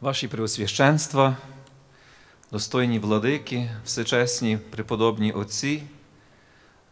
Ваші преосвященства, достойні владики, всечесні преподобні отці,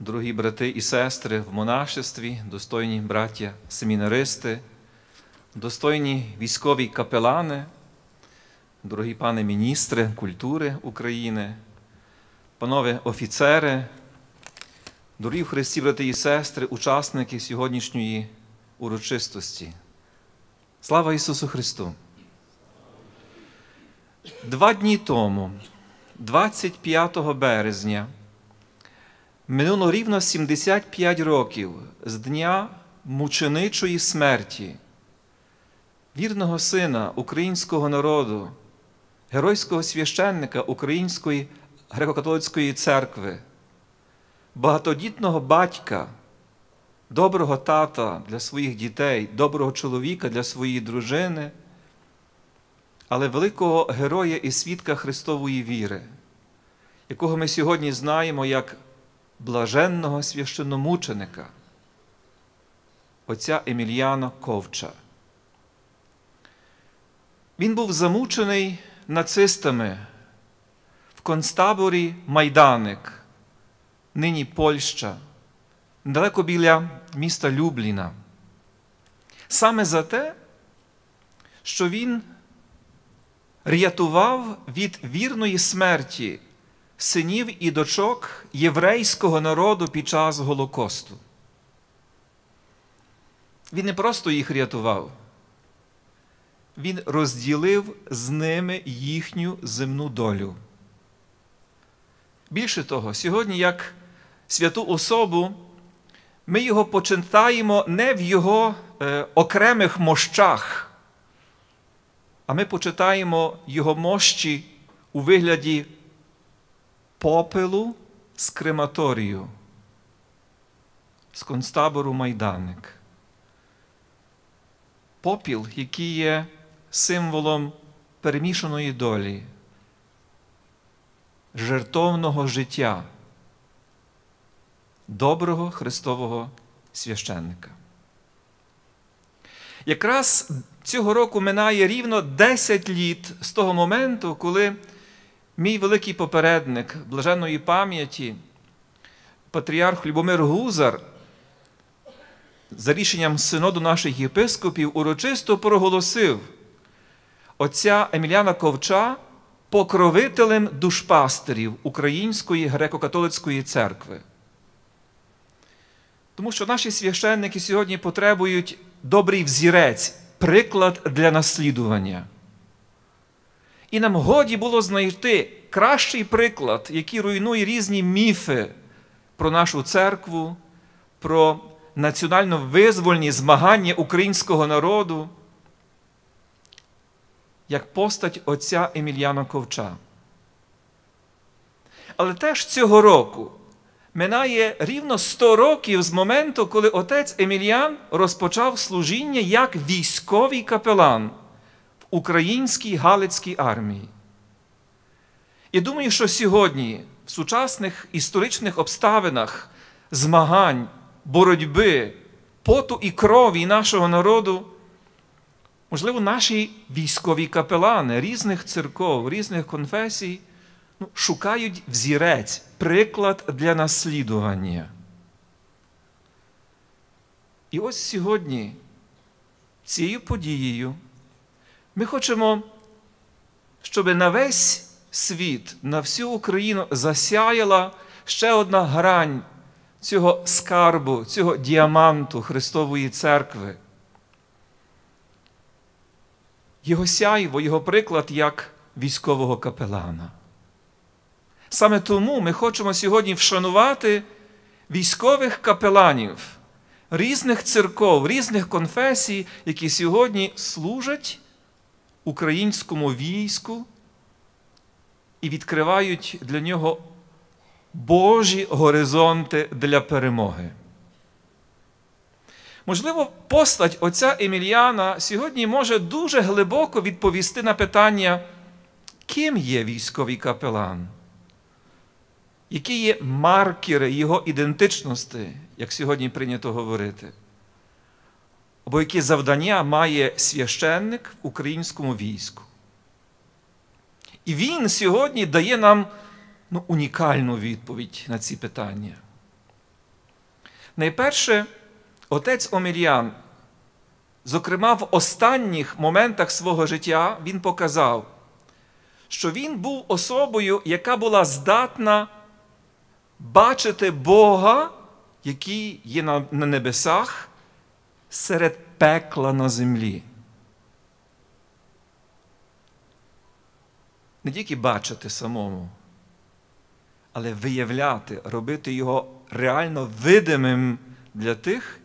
дорогі брати і сестри в монашестві, достойні браття семінаристи, достойні військові капелани, дорогі пане міністри культури України, панове офіцери, дорогі в Христі, брати і сестри, учасники сьогоднішньої урочистості. Слава Ісусу Христу! Два дні тому, 25 березня, минуло рівно 75 років з дня мученичої смерті, вірного сина українського народу, геройського священника Української греко-католицької церкви, багатодітного батька, доброго тата для своїх дітей, доброго чоловіка для своєї дружини але великого героя і свідка Христової віри, якого ми сьогодні знаємо як блаженного священномученика, отця Емільяна Ковча. Він був замучений нацистами в концтаборі Майданик, нині Польща, недалеко біля міста Любліна. Саме за те, що він рятував від вірної смерті синів і дочок єврейського народу під час Голокосту. Він не просто їх рятував, він розділив з ними їхню земну долю. Більше того, сьогодні, як святу особу, ми його почитаємо не в його е, окремих мощах. А ми почитаємо його мощі у вигляді попелу з крематорію, з концтабору Майданик. Попіл, який є символом перемішаної долі, жертовного життя, доброго Христового священника. Якраз цього року минає рівно 10 літ з того моменту, коли мій великий попередник блаженної пам'яті, патріарх Любомир Гузар, за рішенням синоду наших єпископів, урочисто проголосив отця Еміляна Ковча покровителем душпастерів Української греко-католицької церкви. Тому що наші священники сьогодні потребують добрий взірець, приклад для наслідування. І нам годі було знайти кращий приклад, який руйнує різні міфи про нашу церкву, про національно визвольні змагання українського народу, як постать отця Емільяна Ковча. Але теж цього року минає рівно 100 років з моменту, коли отець Емільян розпочав служіння як військовий капелан в українській Галицькій армії. І думаю, що сьогодні, в сучасних історичних обставинах змагань, боротьби, поту і крові нашого народу, можливо, наші військові капелани різних церков, різних конфесій ну, шукають взірець, приклад для наслідування. І ось сьогодні цією подією ми хочемо, щоб на весь світ, на всю Україну засяяла ще одна грань цього скарбу, цього діаманту Христової церкви. Його сяйво, його приклад як військового капелана. Саме тому ми хочемо сьогодні вшанувати військових капеланів різних церков, різних конфесій, які сьогодні служать українському війську і відкривають для нього Божі горизонти для перемоги. Можливо, постать отця Емільяна сьогодні може дуже глибоко відповісти на питання, ким є військовий капелан які є маркери його ідентичності, як сьогодні прийнято говорити, або які завдання має священник в українському війську. І він сьогодні дає нам ну, унікальну відповідь на ці питання. Найперше, отець Омельян, зокрема, в останніх моментах свого життя, він показав, що він був особою, яка була здатна бачити Бога, який є на, на небесах, серед пекла на землі. Не тільки бачити самому, але виявляти, робити його реально видимим для тих,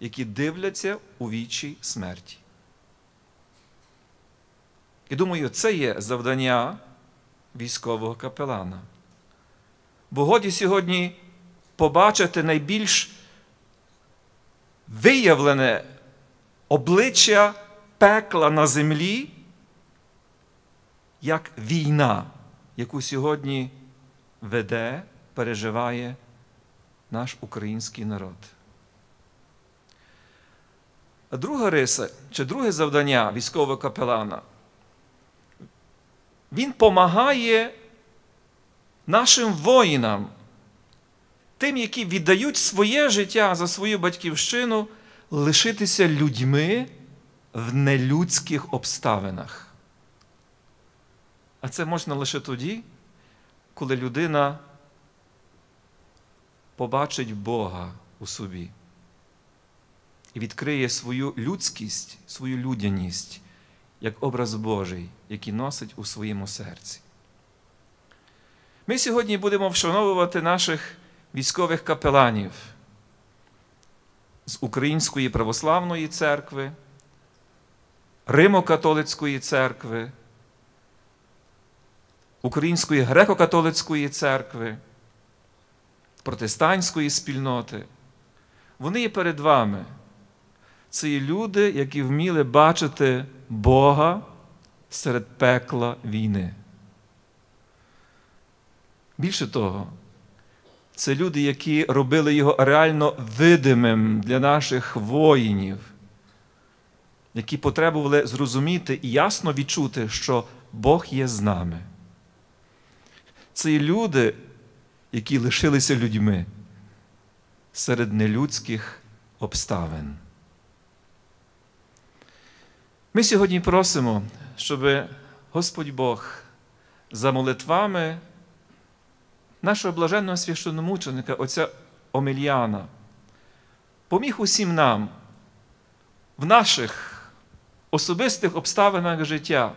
які дивляться у вічі смерті. І думаю, це є завдання військового капелана. Бо годі сьогодні побачити найбільш виявлене обличчя пекла на землі, як війна, яку сьогодні веде, переживає наш український народ. А друга риса, чи друге завдання військового капелана, він помагає нашим воїнам, тим, які віддають своє життя за свою батьківщину, лишитися людьми в нелюдських обставинах. А це можна лише тоді, коли людина побачить Бога у собі і відкриє свою людськість, свою людяність як образ Божий, який носить у своєму серці. Ми сьогодні будемо вшановувати наших військових капеланів з Української православної церкви, Римо-католицької церкви, Української греко-католицької церкви, протестантської спільноти. Вони є перед вами. Це є люди, які вміли бачити Бога серед пекла війни. Більше того, це люди, які робили його реально видимим для наших воїнів, які потребували зрозуміти і ясно відчути, що Бог є з нами. Це є люди, які лишилися людьми серед нелюдських обставин. Ми сьогодні просимо, щоб Господь Бог за молитвами нашого блаженного священномученика, отця Омельяна, поміг усім нам в наших особистих обставинах життя,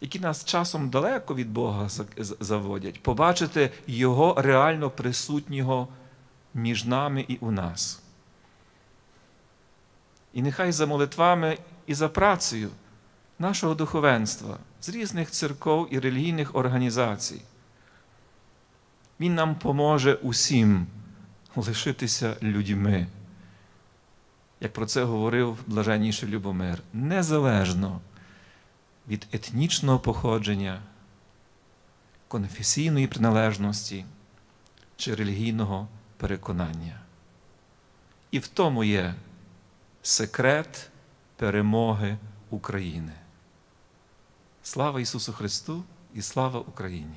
які нас часом далеко від Бога заводять, побачити Його реально присутнього між нами і у нас. І нехай за молитвами і за працею нашого духовенства з різних церков і релігійних організацій. Він нам поможе усім лишитися людьми. Як про це говорив блаженніший Любомир, незалежно від етнічного походження, конфесійної приналежності чи релігійного переконання. І в тому є секрет перемоги України. Слава Ісусу Христу і слава Україні!